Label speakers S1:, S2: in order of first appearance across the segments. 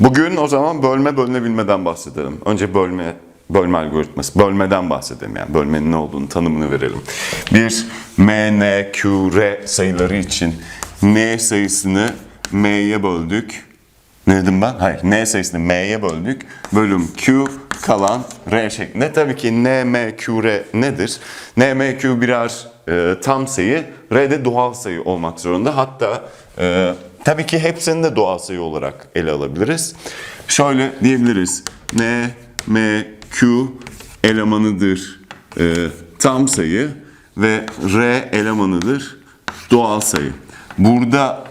S1: Bugün o zaman bölme bölünebilmeden bahsedelim. Önce bölme bölme algoritması, bölmeden bahsedelim yani bölmenin ne olduğunu tanımını verelim. Bir m, n, q, r sayıları için n sayısını m'ye böldük. Ne dedim ben? Hayır. N sayısını M'ye böldük. Bölüm Q kalan R şeklinde. Tabii ki N, M, Q, R nedir? N, M, Q birer e, tam sayı. R de doğal sayı olmak zorunda. Hatta e, tabii ki hepsini de doğal sayı olarak ele alabiliriz. Şöyle diyebiliriz. N, M, Q elemanıdır e, tam sayı ve R elemanıdır doğal sayı. Burada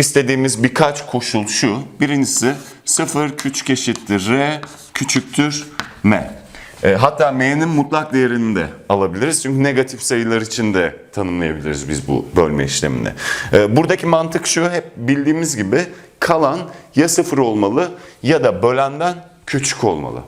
S1: İstediğimiz birkaç koşul şu. Birincisi 0 küçük eşittir r küçüktür m. E, hatta m'nin mutlak değerini de alabiliriz. Çünkü negatif sayılar için de tanımlayabiliriz biz bu bölme işlemini. E, buradaki mantık şu hep bildiğimiz gibi kalan ya 0 olmalı ya da bölenden küçük olmalı.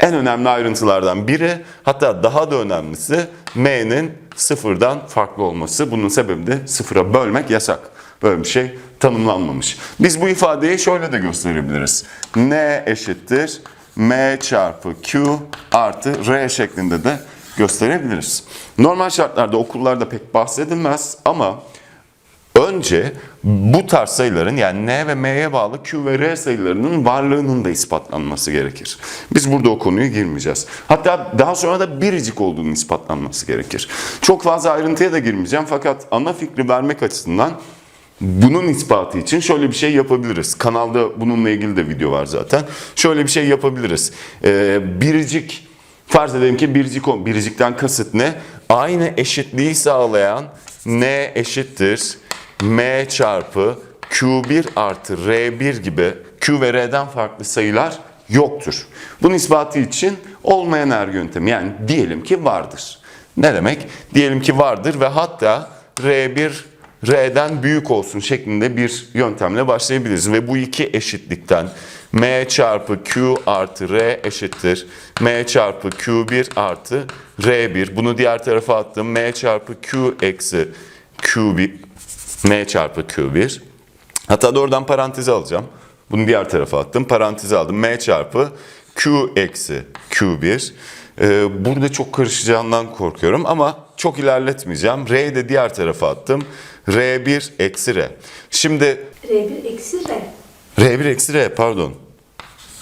S1: En önemli ayrıntılardan biri hatta daha da önemlisi m'nin sıfırdan farklı olması. Bunun sebebi de sıfıra bölmek yasak. Böyle bir şey tanımlanmamış. Biz bu ifadeyi şöyle de gösterebiliriz. n eşittir m çarpı q artı r şeklinde de gösterebiliriz. Normal şartlarda okullarda pek bahsedilmez ama önce bu tarz sayıların yani n ve m'ye bağlı q ve r sayılarının varlığının da ispatlanması gerekir. Biz burada o konuya girmeyeceğiz. Hatta daha sonra da biricik olduğunu ispatlanması gerekir. Çok fazla ayrıntıya da girmeyeceğim fakat ana fikri vermek açısından bunun ispatı için şöyle bir şey yapabiliriz. Kanalda bununla ilgili de video var zaten. Şöyle bir şey yapabiliriz. Ee, biricik, farz edelim ki biricik, biricikten kasıt ne? Aynı eşitliği sağlayan n eşittir m çarpı q1 artı r1 gibi q ve r'den farklı sayılar yoktur. Bunun ispatı için olmayan erg yöntemi yani diyelim ki vardır. Ne demek? Diyelim ki vardır ve hatta r1 R'den büyük olsun şeklinde bir yöntemle başlayabiliriz. Ve bu iki eşitlikten M çarpı Q artı R eşittir. M çarpı Q1 artı R1. Bunu diğer tarafa attım. M çarpı Q eksi Q1. M çarpı Q1. Hatta doğrudan paranteze alacağım. Bunu diğer tarafa attım. Paranteze aldım. M çarpı Q eksi Q1. Ee, burada çok karışacağından korkuyorum ama çok ilerletmeyeceğim. R'yi de diğer tarafa attım. R1 eksi R. Şimdi
S2: R1 eksi R.
S1: R1 eksi R pardon.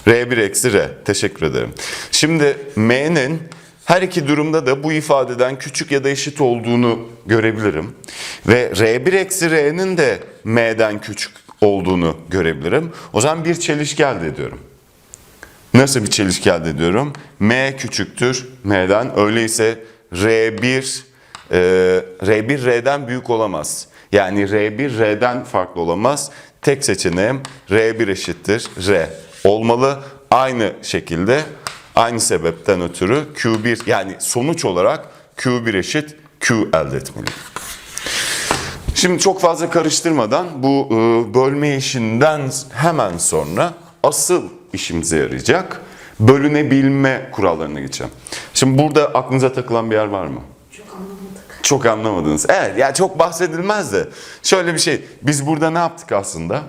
S1: R1 eksi R. Teşekkür ederim. Şimdi M'nin her iki durumda da bu ifadeden küçük ya da eşit olduğunu görebilirim. Ve R1 eksi R'nin de M'den küçük olduğunu görebilirim. O zaman bir çelişki elde ediyorum. Nasıl bir çelişki elde ediyorum? M küçüktür M'den. Öyleyse R1 e, R1 R'den büyük olamaz. Yani R1 R'den farklı olamaz. Tek seçeneğim R1 eşittir R olmalı. Aynı şekilde aynı sebepten ötürü Q1 yani sonuç olarak Q1 eşit Q elde etmeliyim. Şimdi çok fazla karıştırmadan bu e, bölme işinden hemen sonra asıl işimize yarayacak bölünebilme kurallarına geçeceğim. Şimdi burada aklınıza takılan bir yer var mı?
S2: Çok
S1: anlamadınız. Evet ya çok bahsedilmez de şöyle bir şey. Biz burada ne yaptık aslında?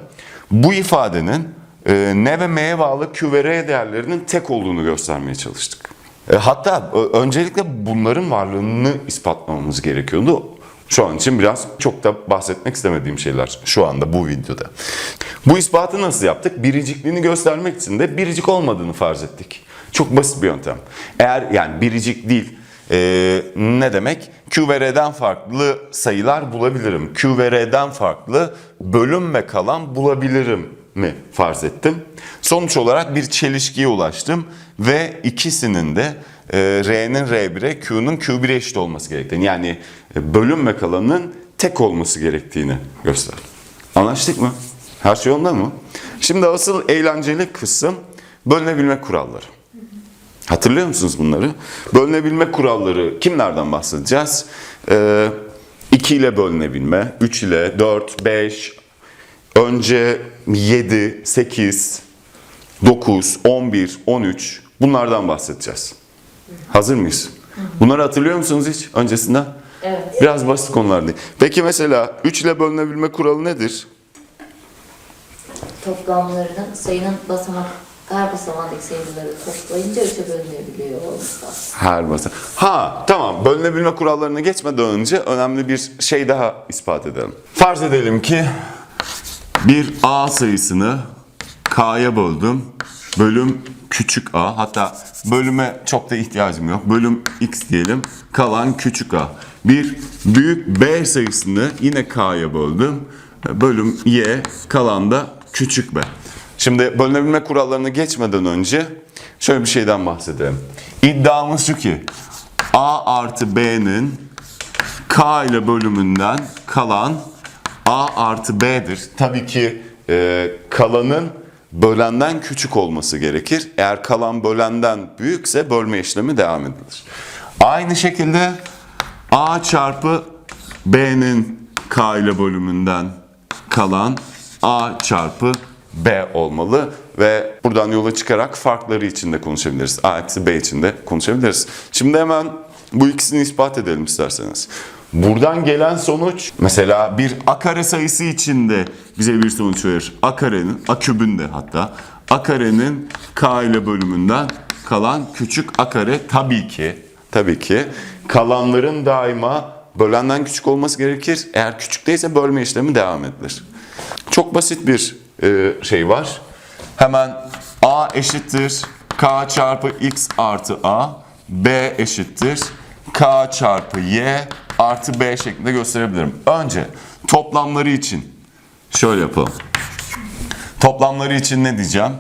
S1: Bu ifadenin e, ne ve m'ye bağlı q ve r değerlerinin tek olduğunu göstermeye çalıştık. E, hatta ö- öncelikle bunların varlığını ispatlamamız gerekiyordu. Şu an için biraz çok da bahsetmek istemediğim şeyler şu anda bu videoda. Bu ispatı nasıl yaptık? Biricikliğini göstermek için de biricik olmadığını farz ettik. Çok basit bir yöntem. Eğer yani biricik değil ee, ne demek? Q ve R'den farklı sayılar bulabilirim. Q ve R'den farklı bölüm ve kalan bulabilirim mi farz ettim. Sonuç olarak bir çelişkiye ulaştım ve ikisinin de e, R'nin R1'e, Q'nun Q1'e eşit olması gerektiğini yani e, bölüm ve kalanın tek olması gerektiğini gösterdim. Anlaştık mı? Her şey yolunda mı? Şimdi asıl eğlenceli kısım bölünebilme kuralları. Hatırlıyor musunuz bunları? Bölünebilme kuralları kimlerden bahsedeceğiz? Ee, 2 ile bölünebilme, 3 ile, 4, 5, önce 7, 8, 9, 11, 13 bunlardan bahsedeceğiz. Hazır mıyız? Bunları hatırlıyor musunuz hiç öncesinden?
S2: Evet.
S1: Biraz basit konular değil. Peki mesela 3 ile bölünebilme kuralı nedir?
S3: toplamlarının sayının basamak her basamağındaki sayıları toplayınca üçe bölünebiliyor olması.
S1: Her basa. Ha tamam bölünebilme kurallarına geçmeden önce önemli bir şey daha ispat edelim. Farz edelim ki bir A sayısını K'ya böldüm. Bölüm küçük A. Hatta bölüme çok da ihtiyacım yok. Bölüm X diyelim. Kalan küçük A. Bir büyük B sayısını yine K'ya böldüm. Bölüm Y. Kalan da küçük B. Şimdi bölünebilme kurallarına geçmeden önce şöyle bir şeyden bahsedelim. İddiamız şu ki A artı B'nin K ile bölümünden kalan A artı B'dir. Tabii ki e, kalanın bölenden küçük olması gerekir. Eğer kalan bölenden büyükse bölme işlemi devam edilir. Aynı şekilde A çarpı B'nin K ile bölümünden kalan A çarpı B olmalı ve buradan yola çıkarak farkları için de konuşabiliriz. A eksi B için de konuşabiliriz. Şimdi hemen bu ikisini ispat edelim isterseniz. Buradan gelen sonuç mesela bir a kare sayısı içinde bize bir sonuç verir. A karenin, a kübün hatta a karenin k ile bölümünden kalan küçük a kare tabii ki tabii ki kalanların daima bölenden küçük olması gerekir. Eğer küçük değilse bölme işlemi devam edilir. Çok basit bir e, şey var. Hemen a eşittir k çarpı x artı a, b eşittir k çarpı y artı b şeklinde gösterebilirim. Önce toplamları için şöyle yapalım. Toplamları için ne diyeceğim?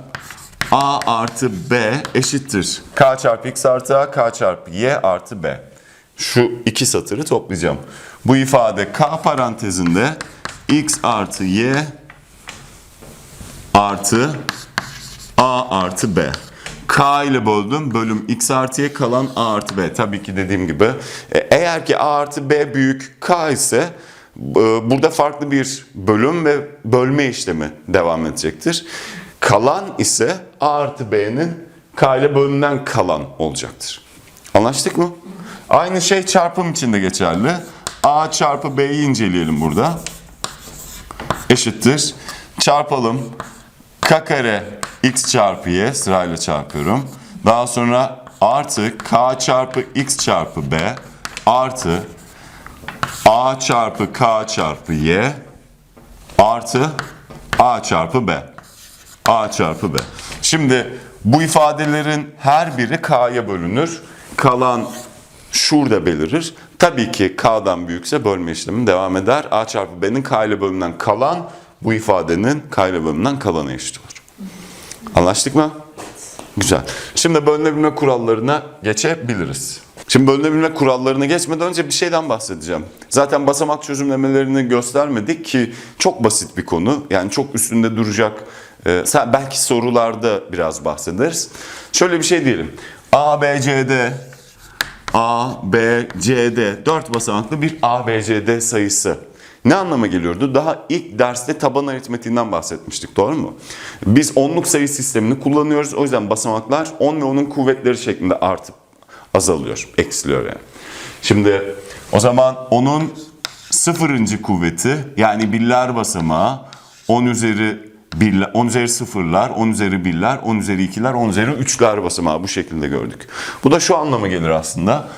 S1: a artı b eşittir k çarpı x artı a, k çarpı y artı b. Şu iki satırı toplayacağım. Bu ifade k parantezinde x artı y artı a artı b. K ile böldüm. Bölüm x artı y kalan a artı b. Tabii ki dediğim gibi. e, Eğer ki a artı b büyük k ise e, burada farklı bir bölüm ve bölme işlemi devam edecektir. Kalan ise a artı b'nin k ile bölümden kalan olacaktır. Anlaştık mı? Aynı şey çarpım için de geçerli. a çarpı b'yi inceleyelim burada eşittir. Çarpalım. K kare x çarpı y sırayla çarpıyorum. Daha sonra artı k çarpı x çarpı b artı a çarpı k çarpı y artı a çarpı b. a çarpı b. Şimdi bu ifadelerin her biri k'ya bölünür. Kalan şurada belirir. Tabii ki k'dan büyükse bölme işlemi devam eder. a çarpı b'nin k ile bölümünden kalan bu ifadenin k ile bölümünden kalana eşit olur. Anlaştık mı? Güzel. Şimdi bölünebilme kurallarına geçebiliriz. Şimdi bölünebilme kurallarına geçmeden önce bir şeyden bahsedeceğim. Zaten basamak çözümlemelerini göstermedik ki çok basit bir konu. Yani çok üstünde duracak. Sen- belki sorularda biraz bahsederiz. Şöyle bir şey diyelim. A, B, C, D A, B, C, D. Dört basamaklı bir A, B, C, D sayısı. Ne anlama geliyordu? Daha ilk derste taban aritmetiğinden bahsetmiştik doğru mu? Biz onluk sayı sistemini kullanıyoruz. O yüzden basamaklar 10 ve onun kuvvetleri şeklinde artıp azalıyor, eksiliyor yani. Şimdi o zaman onun sıfırıncı kuvveti yani birler basamağı 10 üzeri birler, 10 üzeri sıfırlar, 10 üzeri birler, 10 üzeri ikiler, 10 üzeri üçler basamağı bu şekilde gördük. Bu da şu anlama gelir aslında.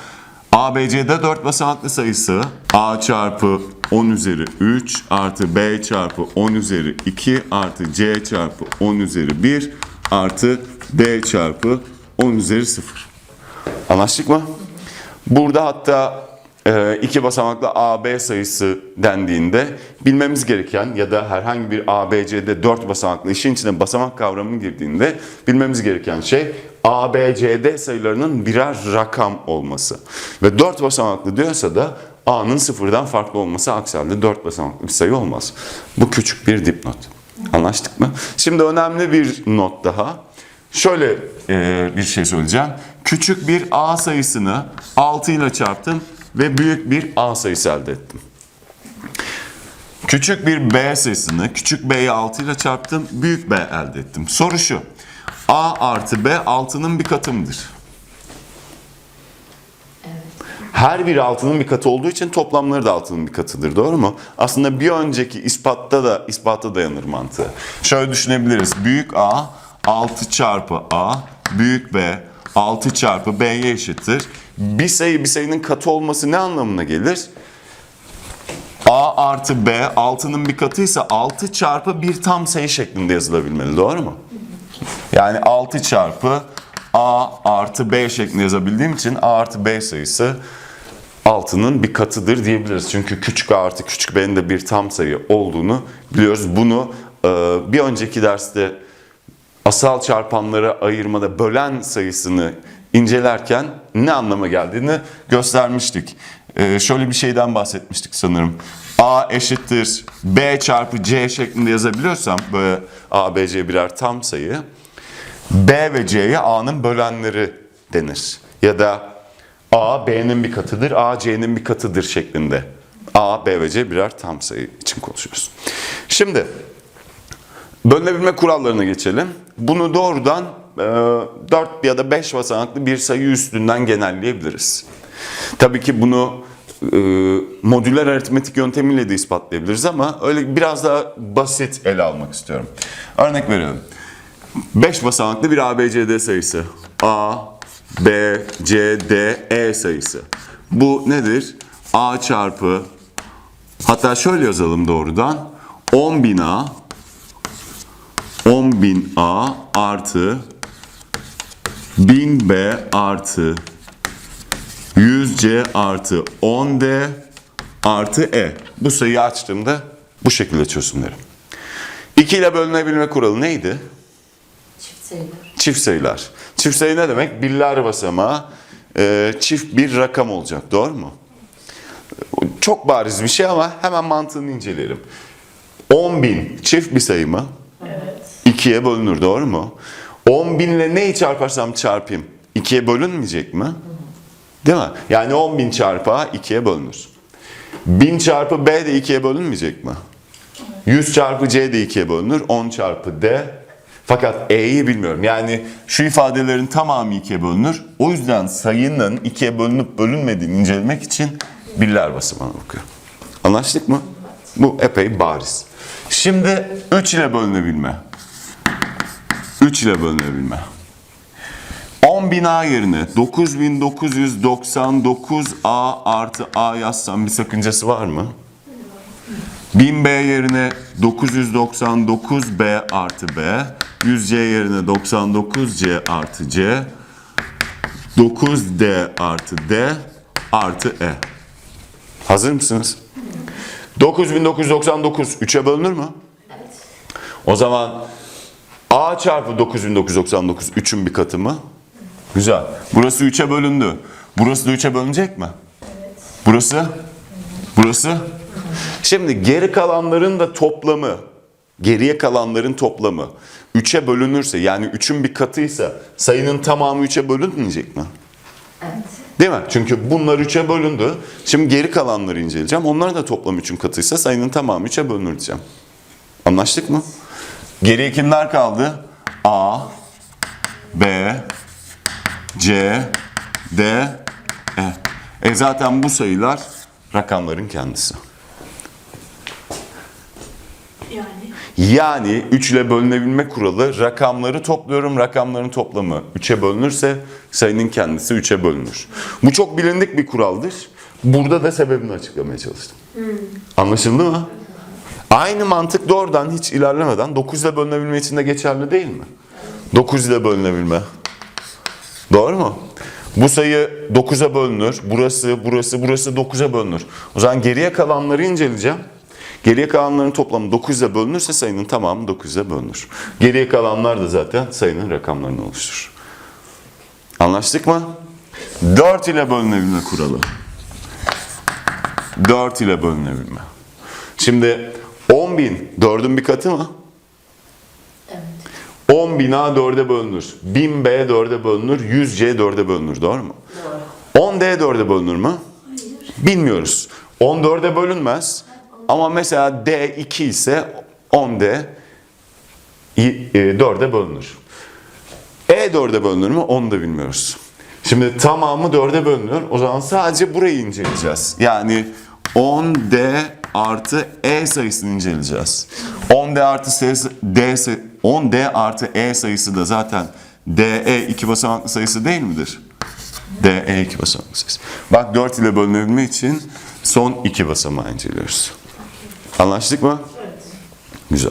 S1: ABC'de 4 basamaklı sayısı A çarpı 10 üzeri 3 artı B çarpı 10 üzeri 2 artı C çarpı 10 üzeri 1 artı D çarpı 10 üzeri 0. Anlaştık mı? Burada hatta e, iki basamaklı AB sayısı dendiğinde bilmemiz gereken ya da herhangi bir ABC'de dört basamaklı işin içine basamak kavramı girdiğinde bilmemiz gereken şey ABCD sayılarının birer rakam olması. Ve dört basamaklı diyorsa da A'nın sıfırdan farklı olması aksi halde dört basamaklı bir sayı olmaz. Bu küçük bir dipnot. Anlaştık mı? Şimdi önemli bir not daha. Şöyle e, bir şey söyleyeceğim. Küçük bir A sayısını 6 ile çarptım ve büyük bir A sayısı elde ettim. Küçük bir B sayısını küçük B'yi 6 ile çarptım, büyük B elde ettim. Soru şu. A artı B 6'nın bir katı mıdır? Her biri altının bir katı olduğu için toplamları da altının bir katıdır. Doğru mu? Aslında bir önceki ispatta da ispata dayanır mantığı. Şöyle düşünebiliriz. Büyük A 6 çarpı A büyük B 6 çarpı B'ye eşittir. Bir sayı bir sayının katı olması ne anlamına gelir? A artı B 6'nın bir katıysa 6 çarpı bir tam sayı şeklinde yazılabilmeli. Doğru mu? Yani 6 çarpı A artı B şeklinde yazabildiğim için A artı B sayısı 6'nın bir katıdır diyebiliriz. Çünkü küçük A artı küçük B'nin de bir tam sayı olduğunu biliyoruz. Bunu e, bir önceki derste asal çarpanlara ayırmada bölen sayısını incelerken ne anlama geldiğini göstermiştik. Ee, şöyle bir şeyden bahsetmiştik sanırım. A eşittir B çarpı C şeklinde yazabiliyorsam böyle A, B, C birer tam sayı. B ve C'ye A'nın bölenleri denir. Ya da A B'nin bir katıdır, A C'nin bir katıdır şeklinde. A, B ve C birer tam sayı için konuşuyoruz. Şimdi Bölünebilme kurallarına geçelim. Bunu doğrudan e, 4 ya da 5 basamaklı bir sayı üstünden genelleyebiliriz. Tabii ki bunu e, modüler aritmetik yöntemiyle de ispatlayabiliriz ama öyle biraz daha basit ele almak istiyorum. Örnek veriyorum. 5 basamaklı bir ABCD sayısı. A, B, C, D, E sayısı. Bu nedir? A çarpı hatta şöyle yazalım doğrudan. 10.000A 10.000A artı 1000B artı 100C artı 10D artı E. Bu sayıyı açtığımda bu şekilde çözümlerim. 2 ile bölünebilme kuralı neydi?
S3: Çift sayılar.
S1: Çift sayılar. Çift sayı ne demek? Birler basamağı e, çift bir rakam olacak. Doğru mu? Çok bariz bir şey ama hemen mantığını inceleyelim. 10.000 çift bir sayı mı? İkiye bölünür doğru mu? 10 bin ile neyi çarparsam çarpayım ikiye bölünmeyecek mi? Değil mi? Yani 10 bin çarpı A ikiye bölünür. 1000 çarpı B de ikiye bölünmeyecek mi? 100 çarpı C de ikiye bölünür. 10 çarpı D. Fakat E'yi bilmiyorum. Yani şu ifadelerin tamamı ikiye bölünür. O yüzden sayının ikiye bölünüp bölünmediğini incelemek için birler basamağına bakıyorum. Anlaştık mı? Bu epey bariz. Şimdi 3 ile bölünebilme. 3 ile bölünebilme. 10.000 A yerine 9999 A artı A yazsam bir sakıncası var mı? 1000 B yerine 999 B artı B, 100 C yerine 99 C artı C, 9 D artı D artı E. Hazır mısınız? 9999 3'e bölünür mü? O zaman A çarpı 9999 3'ün bir katı mı? Güzel. Burası 3'e bölündü. Burası da 3'e bölünecek mi? Burası? Burası? Şimdi geri kalanların da toplamı, geriye kalanların toplamı 3'e bölünürse yani 3'ün bir katıysa sayının tamamı 3'e bölünmeyecek mi?
S3: Evet.
S1: Değil mi? Çünkü bunlar 3'e bölündü. Şimdi geri kalanları inceleyeceğim. Onlar da toplam 3'ün katıysa sayının tamamı 3'e bölünür diyeceğim. Anlaştık mı? Geriye kimler kaldı? A, B, C, D, E. E zaten bu sayılar rakamların kendisi.
S2: Yani
S1: Yani 3 ile bölünebilme kuralı rakamları topluyorum. Rakamların toplamı 3'e bölünürse sayının kendisi 3'e bölünür. Bu çok bilindik bir kuraldır. Burada da sebebini açıklamaya çalıştım. Anlaşıldı mı? Aynı mantık doğrudan hiç ilerlemeden 9 ile bölünebilme için de geçerli değil mi? 9 ile bölünebilme. Doğru mu? Bu sayı 9'a bölünür. Burası, burası, burası 9'a bölünür. O zaman geriye kalanları inceleyeceğim. Geriye kalanların toplamı 9 ile bölünürse sayının tamamı 9 ile bölünür. Geriye kalanlar da zaten sayının rakamlarını oluşturur. Anlaştık mı? 4 ile bölünebilme kuralı. 4 ile bölünebilme. Şimdi 10 bin 4'ün bir katı mı?
S3: Evet.
S1: 10 bin A 4'e bölünür. 1000 B 4'e bölünür. 100 C 4'e bölünür. Doğru mu?
S3: Doğru.
S1: 10 D 4'e bölünür mü? Bilmiyoruz. 10 4'e bölünmez. Ama mesela D 2 ise 10 D 4'e bölünür. E 4'e bölünür mü? Onu da bilmiyoruz. Şimdi tamamı 4'e bölünür. O zaman sadece burayı inceleyeceğiz. Yani 10D artı E sayısını inceleyeceğiz. 10D artı sayısı, D say- 10D artı E sayısı da zaten DE iki basamaklı sayısı değil midir? DE iki basamaklı sayısı. Bak 4 ile bölünebilme için son iki basamağı inceliyoruz. Anlaştık mı? Güzel.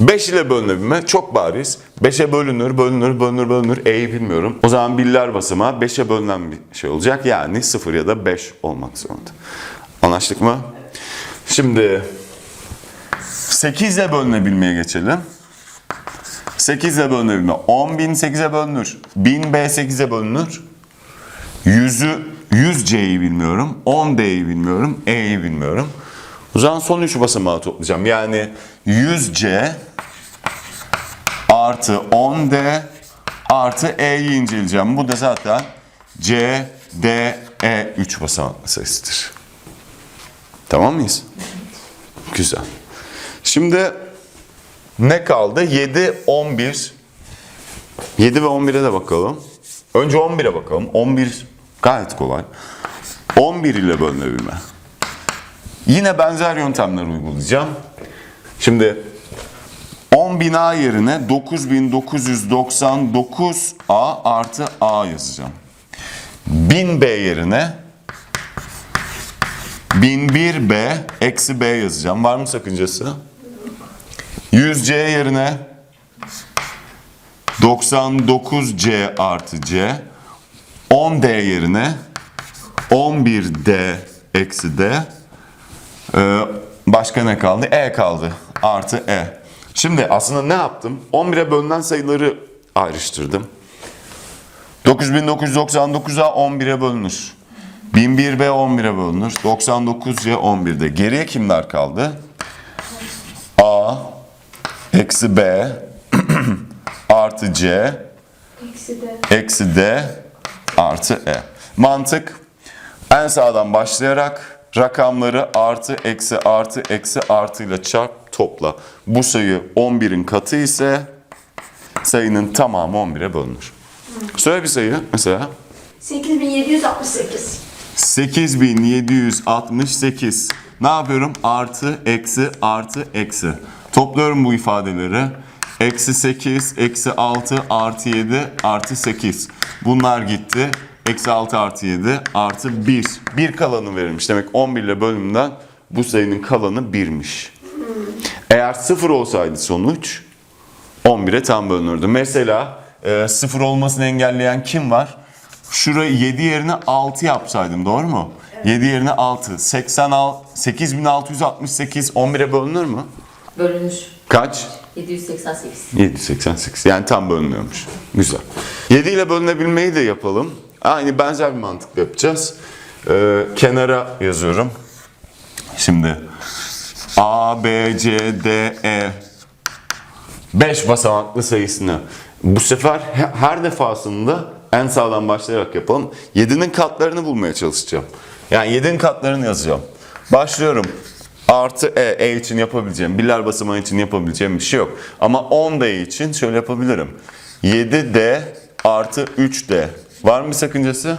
S1: 5 ile bölünebilme çok bariz. 5'e bölünür, bölünür, bölünür, bölünür. E'yi bilmiyorum. O zaman biller basamağı 5'e bölünen bir şey olacak. Yani 0 ya da 5 olmak zorunda. Anlaştık mı? Şimdi 8 ile bölünebilmeye geçelim. 8 ile bölünebilme. 10.000 8'e bölünür. 1000 B 8'e bölünür. 100'ü 100 C'yi bilmiyorum. 10 D'yi bilmiyorum. E'yi bilmiyorum. O zaman son üç basamağı toplayacağım. Yani 100 C artı 10 D artı E'yi inceleyeceğim. Bu da zaten C, D, E 3 basamaklı sayısıdır. Tamam mıyız? Güzel. Şimdi ne kaldı? 7, 11. 7 ve 11'e de bakalım. Önce 11'e bakalım. 11 gayet kolay. 11 ile bölünebilme. Yine benzer yöntemler uygulayacağım. Şimdi 10.000 A yerine 9999 A artı A yazacağım. 1000 B yerine 1001 B eksi B yazacağım. Var mı sakıncası? 100 C yerine 99 C artı C 10 D yerine 11 D eksi D ee, başka ne kaldı? E kaldı. Artı E. Şimdi aslında ne yaptım? 11'e bölünen sayıları ayrıştırdım. 9999'a 11'e bölünür. 1001B 11'e bölünür. 99C 11'de. Geriye kimler kaldı? A eksi B artı C eksi D artı E. Mantık en sağdan başlayarak rakamları artı eksi artı eksi artıyla çarp topla. Bu sayı 11'in katı ise sayının tamamı 11'e bölünür. Söyle bir sayı mesela.
S2: 8768.
S1: 8768. Ne yapıyorum? Artı, eksi, artı, eksi. Topluyorum bu ifadeleri. Eksi 8, eksi 6, artı 7, artı 8. Bunlar gitti. Eksi 6 artı 7 artı 1. 1 kalanı verilmiş. Demek 11 ile bölümden bu sayının kalanı 1'miş. Eğer 0 olsaydı sonuç 11'e tam bölünürdü. Mesela e, 0 olmasını engelleyen kim var? Şurayı 7 yerine 6 yapsaydım doğru mu? 7 yerine 6. 86, 8668 11'e bölünür mü?
S3: Bölünür.
S1: Kaç?
S3: 788.
S1: 788. Yani tam bölünüyormuş. Güzel. 7 ile bölünebilmeyi de yapalım. Aynı benzer bir mantıkla yapacağız. Ee, kenara yazıyorum. Şimdi A, B, C, D, E 5 basamaklı sayısını bu sefer he- her defasında en sağdan başlayarak yapalım. 7'nin katlarını bulmaya çalışacağım. Yani 7'nin katlarını yazacağım. Başlıyorum. Artı E, E için yapabileceğim, birler basamağı için yapabileceğim bir şey yok. Ama 10 D için şöyle yapabilirim. 7D artı 3D. Var mı bir sakıncası?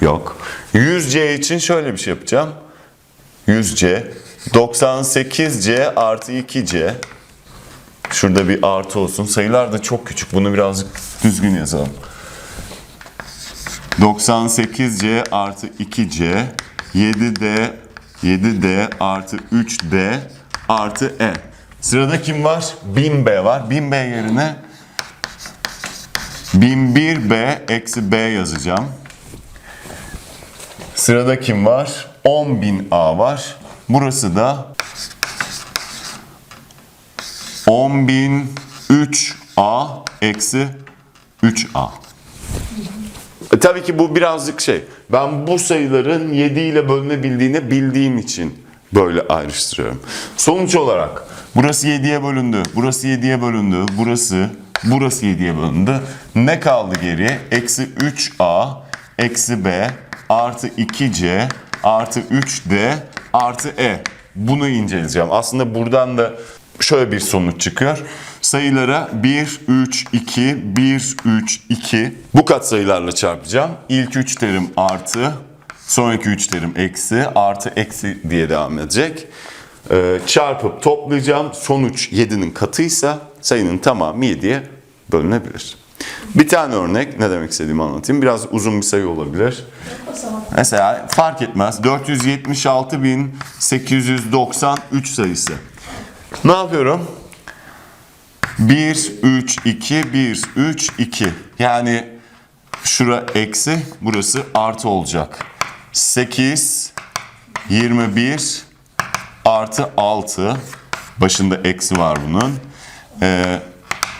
S1: Yok. 100C için şöyle bir şey yapacağım. 100C. 98C artı 2C. Şurada bir artı olsun. Sayılar da çok küçük. Bunu birazcık düzgün yazalım. 98C artı 2C 7D 7D artı 3D artı E. Sırada kim var? 1000B var. 1000B yerine 1001B eksi B yazacağım. Sırada kim var? 10.000A var. Burası da 10.003A eksi 3A. E, tabii ki bu birazcık şey. Ben bu sayıların 7 ile bölünebildiğini bildiğim için böyle ayrıştırıyorum. Sonuç olarak burası 7'ye bölündü, burası 7'ye bölündü, burası, burası 7'ye bölündü. Ne kaldı geriye? Eksi 3A, eksi B, artı 2C, artı 3D, artı E. Bunu inceleyeceğim. Aslında buradan da şöyle bir sonuç çıkıyor. Sayılara 1, 3, 2, 1, 3, 2 bu katsayılarla çarpacağım. İlk 3 terim artı, sonraki 3 terim eksi, artı eksi diye devam edecek. Ee, çarpıp toplayacağım. Sonuç 7'nin katıysa sayının tamamı 7'ye bölünebilir. Bir tane örnek ne demek istediğimi anlatayım. Biraz uzun bir sayı olabilir. Mesela fark etmez 476.893 sayısı. Ne yapıyorum? 1, 3, 2, 1, 3, 2. Yani şura eksi, burası artı olacak. 8, 21, artı 6. Başında eksi var bunun. Ee,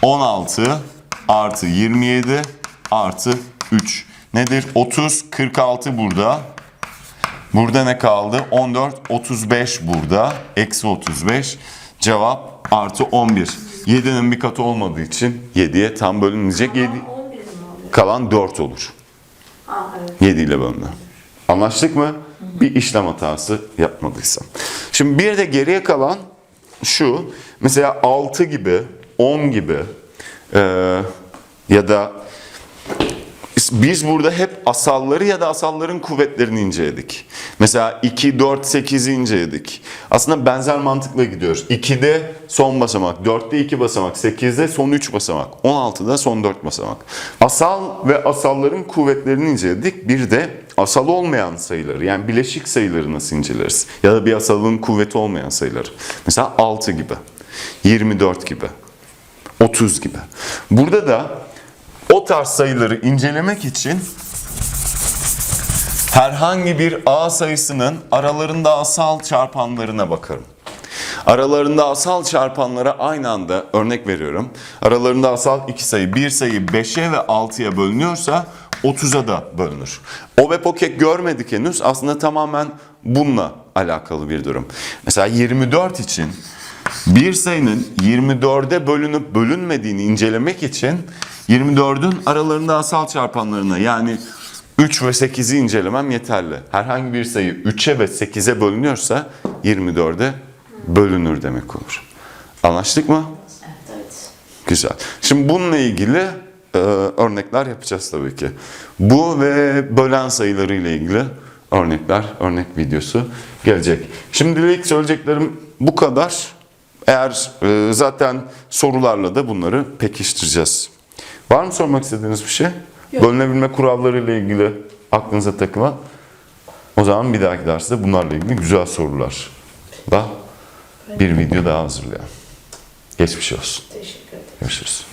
S1: 16 artı 27 artı 3. Nedir? 30, 46 burada. Burada ne kaldı? 14, 35 burada. Eksi 35. Cevap artı 11. 7'nin bir katı olmadığı için 7'ye tam bölünmeyecek. 7,
S2: 11 mi oluyor?
S1: kalan 4 olur.
S2: Aa evet.
S1: 7 ile bölündü. Anlaştık mı? Bir işlem hatası yapmadıysam. Şimdi bir de geriye kalan şu. Mesela 6 gibi, 10 gibi eee, ya da biz burada hep asalları ya da asalların kuvvetlerini inceledik. Mesela 2, 4, 8'i inceledik. Aslında benzer mantıkla gidiyoruz. 2'de son basamak, 4'te 2 basamak, 8'de son 3 basamak, 16'da son 4 basamak. Asal ve asalların kuvvetlerini inceledik. Bir de asal olmayan sayıları yani bileşik sayıları nasıl inceleriz? Ya da bir asalın kuvveti olmayan sayıları. Mesela 6 gibi, 24 gibi, 30 gibi. Burada da o tarz sayıları incelemek için herhangi bir A sayısının aralarında asal çarpanlarına bakarım. Aralarında asal çarpanlara aynı anda örnek veriyorum. Aralarında asal iki sayı, bir sayı 5'e ve 6'ya bölünüyorsa 30'a da bölünür. O ve pokek görmedik henüz. Aslında tamamen bununla alakalı bir durum. Mesela 24 için bir sayının 24'e bölünüp bölünmediğini incelemek için 24'ün aralarında asal çarpanlarına yani 3 ve 8'i incelemem yeterli. Herhangi bir sayı 3'e ve 8'e bölünüyorsa 24'e bölünür demek olur. Anlaştık mı?
S3: Evet, evet.
S1: Güzel. Şimdi bununla ilgili e, örnekler yapacağız tabii ki. Bu ve bölen sayıları ile ilgili örnekler, örnek videosu gelecek. Şimdilik söyleyeceklerim bu kadar. Eğer e, zaten sorularla da bunları pekiştireceğiz. Var mı sormak istediğiniz bir şey? Bölünebilme kuralları ile ilgili aklınıza takılan. O zaman bir dahaki derste bunlarla ilgili güzel sorular da bir video daha hazırlayalım. Geçmiş olsun.
S2: Teşekkür ederim.
S1: Görüşürüz.